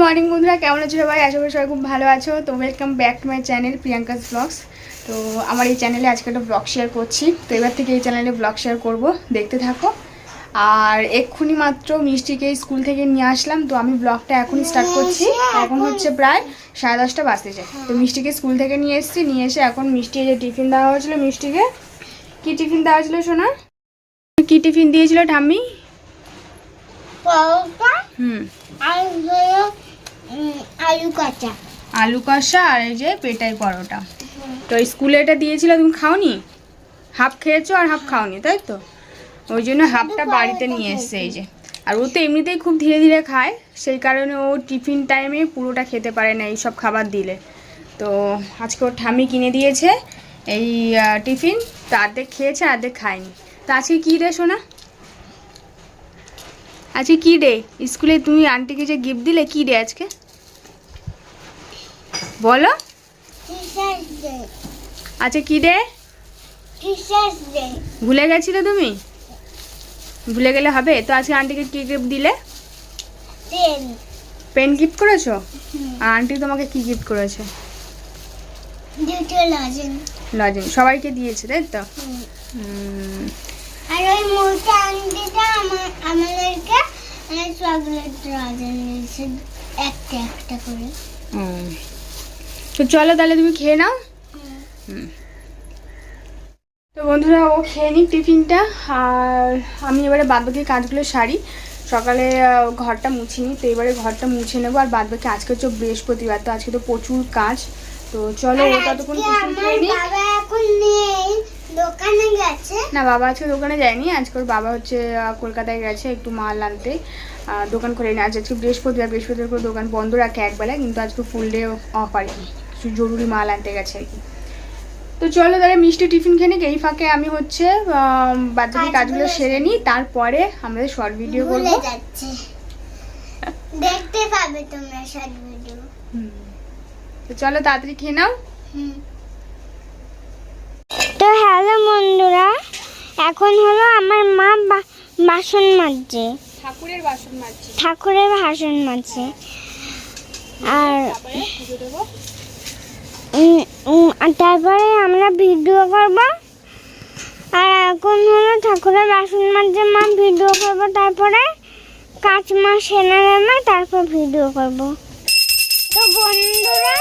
Morning বন্ধুরা কেমন আছো সবাই? আশা করি সবাই খুব ভালো আছো। তো welcome back to my channel Priyanka's blogs তো আমার এই চ্যানেলে আজকে একটা ব্লগ শেয়ার করছি। তো এবার থেকে এই চ্যানেলে ব্লগ শেয়ার করব দেখতে থাকো। আর এক্ষুনি মাত্র মিষ্টিকে স্কুল থেকে নিয়ে আসলাম তো আমি ব্লগটা এখনই স্টার্ট করছি। এখন হচ্ছে প্রায় সাড়ে দশটা বাজতেছে তো মিষ্টিকে স্কুল থেকে নিয়ে এসেছি নিয়ে এসে এখন মিষ্টি যে টিফিন দেওয়া হয়েছিল মিষ্টিকে কি টিফিন দেওয়া হয়েছিল সোনা? কি টিফিন দিয়েছিল ঠাম্মি? হুম। আলু কাঁচা আলু কষা আর এই যে পেটাই পরোটা। তো স্কুলে এটা দিয়েছিল তুমি খাওনি? হাফ খেয়েছো আর হাফ খাওনি তাই তো? ওই জন্য হাফটা বাড়িতে নিয়ে এসছে এই যে। আর ও তো এমনিতেই খুব ধীরে ধীরে খায় সেই কারণে ও টিফিন টাইমে পুরোটা খেতে পারে না এই সব খাবার দিলে। তো আজকে ওর ঠামি কিনে দিয়েছে এই টিফিন তো অর্ধেক খেয়েছে অর্ধেক খায়নি। তো আজকে কী রে শোনা আজকে কী ডে? স্কুলে তুমি আন্টিকে যে গিফট দিলে কী ডে আজকে? বলো। আচ্ছা কি ডে? ভুলে গেছিলে তুমি? ভুলে গেলে হবে। তো আজকে আন্টিকে কি গিফট দিলে? পেন গিফট করেছ? আর আন্টি তোমাকে কি গিফট করেছে? লজেন সবাইকে দিয়েছে তাই তো? আর ওই মোটা আন্টিটা আমার আমাদেরকে চকলেট লজেন দিয়েছে একটা একটা করে। তো চলো তাহলে তুমি খেয়ে নাও? তো বন্ধুরা ও খেয়ে নিক টিফিনটা আর আমি এবারে বাদবাকি কাজগুলো সারি। সকালে ঘরটা মুছিনি তো এবারে ঘরটা মুছে নেব আর বাদবাকি আজকে হচ্ছে বৃহস্পতিবার তো আজকে তো প্রচুর কাজ। তো চলো ও ততক্ষণ এখন নেই। দোকানে গেছে? না বাবা আজকে দোকানে যায়নি। আজকে ওর বাবা হচ্ছে কলকাতায় গেছে একটু মাল আনতে। দোকান খুলে নি। আজ আজকে বৃহস্পতিবার বৃহস্পতিবার করে দোকান বন্ধ রাখে একবেলা কিন্তু আজকে ফুল ডে অফ আর কি। কিছু জরুরি মাল আনতে গেছে আর কি। তো চলো তাহলে মিষ্টি টিফিন খেয়ে নিক। এই ফাঁকে আমি হচ্ছে বাচ্চাদের কাজগুলো সেরে নিই। তারপরে আমাদের শর্ট ভিডিও করব। দেখতে পাবে তোমরা শর্ট ভিডিও তো চলো তাড়াতাড়ি খেয়ে নাও। তো হ্যালো বন্ধুরা এখন হলো আমার মা বাসন মাজছে। ঠাকুরের বাসন মাজছি। ঠাকুরের বাসন মাজছে। আর তারপরে আমরা ভিডিও করব। আর এখন হলো ঠাকুরের বাসন মাজছে মা ভিডিও করব। তারপরে কাঁচ মা সেনা নেমে তারপর ভিডিও করব। তো বন্ধুরা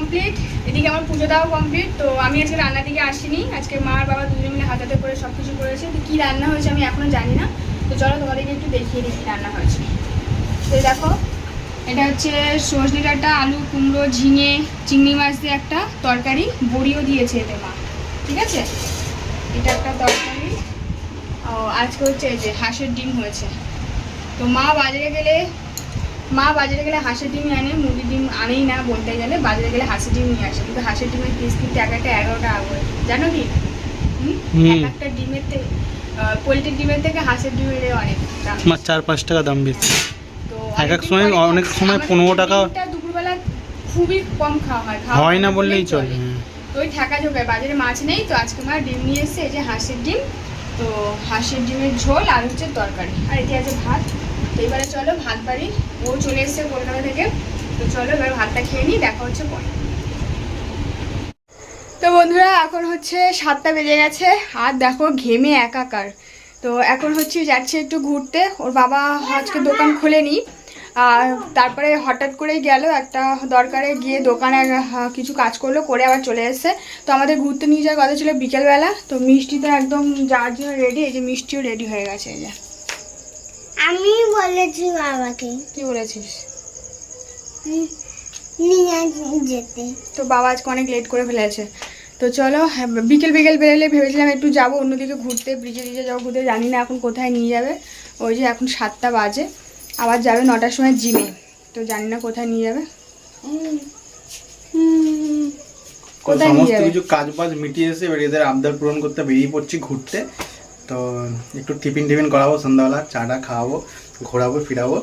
কমপ্লিট এদিকে আমার পুজো দেওয়া কমপ্লিট তো আমি আজকে রান্নার দিকে আসিনি। আজকে মা আর বাবা দুজনে মিলে হাতাতে করে সব কিছু করেছে। তো কী রান্না হয়েছে আমি এখনও জানি না। তো চলো তোমাদেরকে একটু দেখিয়ে দিই রান্না হয়েছে। তো দেখো, এটা হচ্ছে সজনে ডাঁটা, আলু, কুমড়ো, ঝিঙে, চিংড়ি মাছ দিয়ে একটা তরকারি। বড়িও দিয়েছে এতে মা। ঠিক আছে? এটা একটা তরকারি। ও, আজকে হচ্ছে এই যে হাঁসের ডিম হয়েছে। তো মা বাজারে গেলে মা বাজারে গেলে হাঁসের ডিমই আনে মুরগির ডিম আনেই না বলতে গেলে বাজারে গেলে হাঁসের ডিম নিয়ে আসে। কিন্তু হাঁসের ডিমের পিস কিন্তু এক একটা এগারো টাকা করে জানো কি। এক একটা ডিমের থেকে পোলট্রির ডিমের থেকে হাঁসের ডিমের অনেক দাম। চার পাঁচ টাকা দাম বেশি। তো এক এক সময়- অনেক সময় 15 টাকা- দুপুরবেলা খুবই কম খাওয়া হয় হয় না বললেই চলে হ্যাঁ। তো ওই ঠেকা ঝোঁকায় বাজারে মাছ নেই তো আজকে মা ডিম নিয়ে এসছে এই যে হাঁসের ডিম তো হাঁসের ডিমের ঝোল আর হচ্ছে তরকারি। আর এটি আছে ভাত। এবারে চলো ভাত বাড়ি ও চলে এসছে কলকাতা থেকে। তো চলো এবার ভাতটা খেয়ে নিই, দেখা হচ্ছে পরে। তো বন্ধুরা, এখন হচ্ছে সাতটা বেজে গেছে, আর দেখো ঘেমে একাকার। তো এখন হচ্ছে যাচ্ছে একটু ঘুরতে, ওর বাবা আজকে দোকান খোলেনি, আর তারপরে হঠাৎ করে গেল একটা দরকারে গিয়ে দোকানে কিছু কাজ করল, করে আবার চলে এসেছে। তো আমাদের ঘুরতে নিয়ে যাওয়ার কথা ছিল বিকেলবেলা, তো মিষ্টি তো একদম যার জন্য রেডি এই যে মিষ্টিও রেডি হয়ে গেছে, এই যে। আমি বলেছি বাবাকে কি বলেছিস? নিয়ে যেতে। তো বাবা আজকে অনেক লেট করে ফেলেছে তো চলো হ্যাঁ, বিকেল বিকেল বেরোলে ভেবেছিলাম একটু যাব অন্যদিকে ঘুরতে ব্রিজে টিজে যাব ঘুরতে জানি না এখন কোথায় নিয়ে যাবে। ওই যে এখন সাতটা বাজে আবার যাবে নটার সময় জিমে তো জানি না কোথায় নিয়ে যাবে। কোথায় নিয়ে যাবে? কিছু কাজ বাজ মিটিয়ে এসে এবার এদের আবদার পূরণ করতে বেরিয়ে পড়ছি ঘুরতে। তো একটু টিফিন টিফিন করাবো, সন্ধ্যাবেলা চাটা খাওয়াবো, ঘোরাবো, ফিরাবো।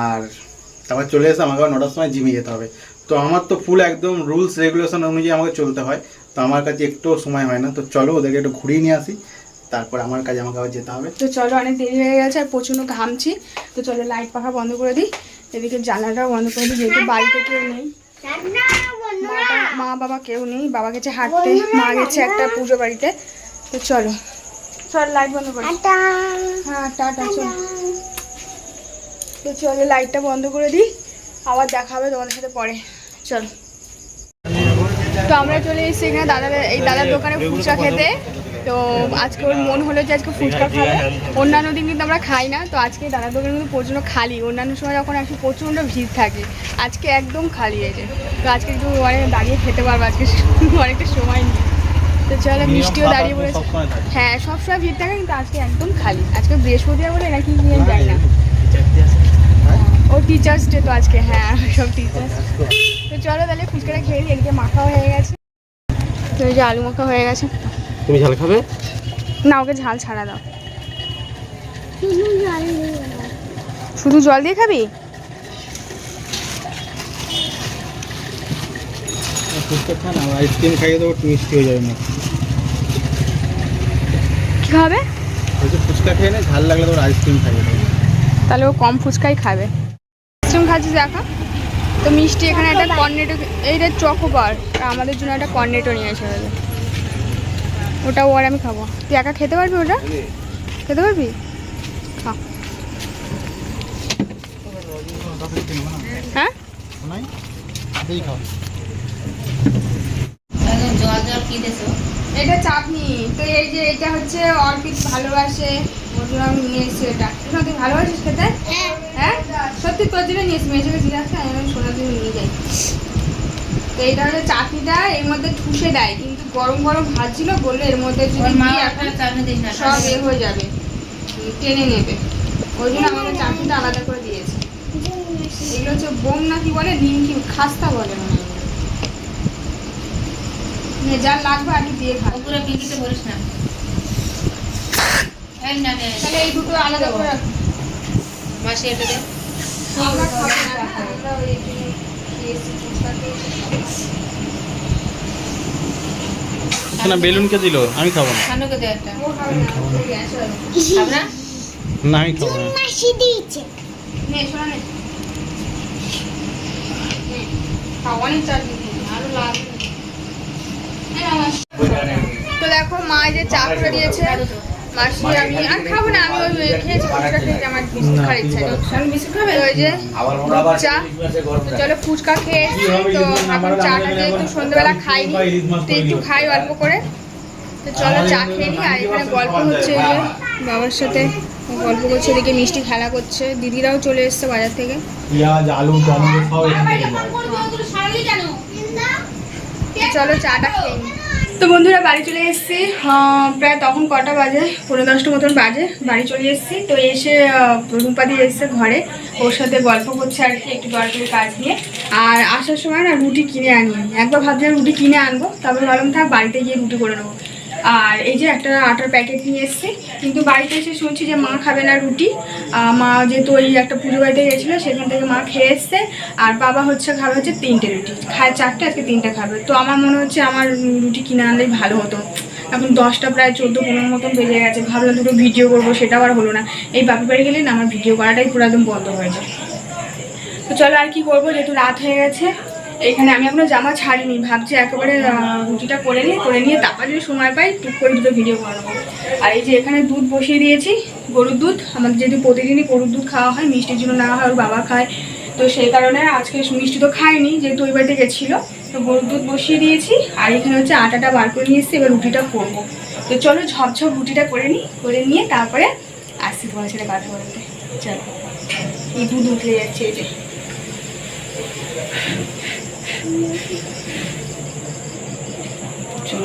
আর তারপর চলে এসে আমাকে নটার সময় জিমে যেতে হবে। তো আমার তো ফুল একদম রুলস রেগুলেশন অনুযায়ী আমাকে চলতে হয়। তো আমার কাছে একটু সময় হয় না। তো চলো ওদেরকে একটু ঘুরিয়ে নিয়ে আসি। তারপর আমার কাজে আমাকে আবার যেতে হবে। তো চলো, অনেক দেরি হয়ে গেছে, আর প্রচণ্ড ঘামছি। তো চলো লাইট পাখা বন্ধ করে দিই। এদিকে জানালাটাও বন্ধ করে দিই, যেহেতু বাড়িতে কেউ নেই। মা, বাবা কেউ নেই। বাবা গেছে হাঁটতে, মা গেছে একটা পুজো বাড়িতে। তো চলো। চল লাইট বন্ধ করে হ্যাঁ টাটা চল। তো চলো লাইটটা বন্ধ করে দিই। আবার দেখা হবে তোমাদের সাথে পরে। চলো। তো আমরা চলে এসেছি এখানে দাদার এই দাদার দোকানে ফুচকা খেতে। তো আজকে ওর মন হলো যে আজকে ফুচকা খাবে। অন্যান্য দিন কিন্তু আমরা খাই না। তো আজকে দাদার দোকানে কিন্তু প্রচণ্ড খালি। অন্যান্য সময় যখন আসি প্রচণ্ড ভিড় থাকে। আজকে একদম খালি হয়েছে তো আজকে একটু অনেক দাঁড়িয়ে খেতে পারব। আজকে অনেকটা সময় নিয়ে তো চলো মিষ্টিও দাঁড়িয়ে পড়েছে হ্যাঁ সবসময় ভিড় থাকে কিন্তু আজকে একদম খালি। আজকে বৃহস্পতিবার বলে নাকি আমি জানি না। ও টিচার্স ডে তো আজকে হ্যাঁ সব টিচার্স তো চলো তাহলে ফুচকাটা খেয়ে নিই এদিকে মাখা হয়ে গেছে। তো এই যে আলু মাখা হয়ে গেছে। তুমি ঝাল খাবে? না ওকে ঝাল ছাড়া দাও। শুধু জল দিয়ে দাও। শুধু জল দিয়ে খাবি? ফুচকা খা না আইসক্রিম খাইয়ে দেবো মিষ্টি হয়ে যাবে না কি খাবে ফুচকা খেয়ে নে ঝাল লাগলে তোর আইসক্রিম খাইয়ে তাহলে ও কম ফুচকাই খাবে। আইসক্রিম খাচ্ছিস দেখা তো মিষ্টি এখানে একটা কর্নেটো এইটা চকোবার আর আমাদের জন্য একটা কর্নেটো নিয়ে এসে গেছে ওটা ও আর আমি খাব। তুই একা খেতে পারবি ওটা? খেতে পারবি? খা। হ্যাঁ? খাও। জল জল কি দেছো এটা চাটনি। তো এই যে এটা হচ্ছে অর্পিত ভালোবাসে। নিয়ে এসেছি এটা। শোনো, তুই ভালোবাসিস খেতে? হ্যাঁ। সত্যি তোর জন্য নিয়ে এসেছি মেয়েটাকে জিজ্ঞাসা আমি আমি সোনার জন্য নিয়ে যাই। তো এটা হচ্ছে চাটনিটা। এর মধ্যে ঠুসে দেয়। কিন্তু গরম গরম ভাত ছিল বলল এর মধ্যে যদি না সব এ হয়ে যাবে। টেনে নেবে। ওই জন্য আমাকে চাটনিটা আলাদা করে দিয়েছে। এগুলো হচ্ছে বোম না কি বলে? নিমকি খাস্তা বলে মনে হয় যা লাগবে কি দিয়ে খা ওগুলো পিঙ্কিতে বলিস না। এই না নে। তাহলে এই দুটো আলাদা করে রাখো। মাসি এটা দে। আমরা খাব না। আমরা ওই এখানে খেয়েছি, ফুচকা খেয়েছি। না বেলুন কে দিল আমি খাব না। খানুকে দে একটা। ও খাবে না, ওর গ্যাস যাবে। খাব না? না আমি খাব না। মাসি দিয়েছে। শোনা আরও লাগবে। তো দেখো মা যে চা করে দিয়েছে। মাসি আমি আর খাব না আমি ওই খেয়েছি ফুচকা খেয়েছি আমার বিস্কুট খাওয়ার ইচ্ছা নেই। আমি বিস্কুট খাবে? ওই যে দুধ চা চলো ফুচকা খেয়েছি তো এখন চাটা যেহেতু সন্ধ্যেবেলা খাইনি তো একটু খাই অল্প করে। তো চলো চা খেয়ে নিই আর এখানে গল্প হচ্ছে যে বাবার সাথে। গল্প করছে এদিকে মিষ্টি খেলা করছে। দিদিরাও চলে এসছে বাজার থেকে। পেঁয়াজ আলু টমেটো সব চলো চাটা খেয়ে তো বন্ধুরা বাড়ি চলে এসেছি প্রায় তখন কটা বাজে? পনেরো দশটা মতন বাজে, বাড়ি চলে এসেছি। তো এসে রূপাদি এসছে ঘরে। ওর সাথে গল্প করছে আর কি, একটু দরকারি কাজ নিয়ে। আর আসার সময় না রুটি কিনে আনি একবার ভাবছিলাম রুটি কিনে আনব, তারপর ভাবলাম থাক, বাড়িতে গিয়ে রুটি করে নেব। আর এই যে একটা আটার প্যাকেট নিয়ে এসেছি। কিন্তু বাড়িতে এসে শুনছি যে মা খাবে না রুটি। মা যেহেতু ওই একটা পুজো বাড়িতে গেছিল, সেখান থেকে মা খেয়ে এসছে। আর বাবা হচ্ছে খাবে হচ্ছে তিনটে রুটি। খায় চারটে, আজকে তিনটে খাবে। তো আমার মনে হচ্ছে আমার রুটি কিনে আনলেই ভালো হতো। এখন দশটা, প্রায় চোদ্দ, পনেরো মতন বেজে গেছে। ভাবলাম দুটো ভিডিও করব, সেটাও আর হলো না। এই বাপি বাড়ি গেলে না, আমার ভিডিও করাটাই পুরো একদম বন্ধ হয়ে যায়। তো চলো আর কি করব? যেহেতু রাত হয়ে গেছে। এখানে আমি এখনও জামা ছাড়িনি, ভাবছি একেবারে রুটিটা করে নিই, করে নিয়ে তারপর যদি সময় পাই টুক করে দুটো ভিডিও বানাবো আর এই যে এখানে দুধ বসিয়ে দিয়েছি, গরুর দুধ, আমাদের যেহেতু প্রতিদিনই গরুর দুধ খাওয়া হয়, মিষ্টির জন্য নেওয়া হয়, ওর বাবা খায়, তো সেই কারণে আজকে মিষ্টি তো খায়নি যেহেতু ওই বাড়িতে গেছিল, তো গরুর দুধ বসিয়ে দিয়েছি, আর এখানে হচ্ছে আটাটা বার করে নিয়ে এসেছি, এবার রুটিটা করব। তো চলো ঝপঝপ রুটিটা করে নিই, করে নিয়ে তারপরে আসছি তোমার সাথে কথা বলতে। চলো, এই দুধ উঠে যাচ্ছে এই যে। chú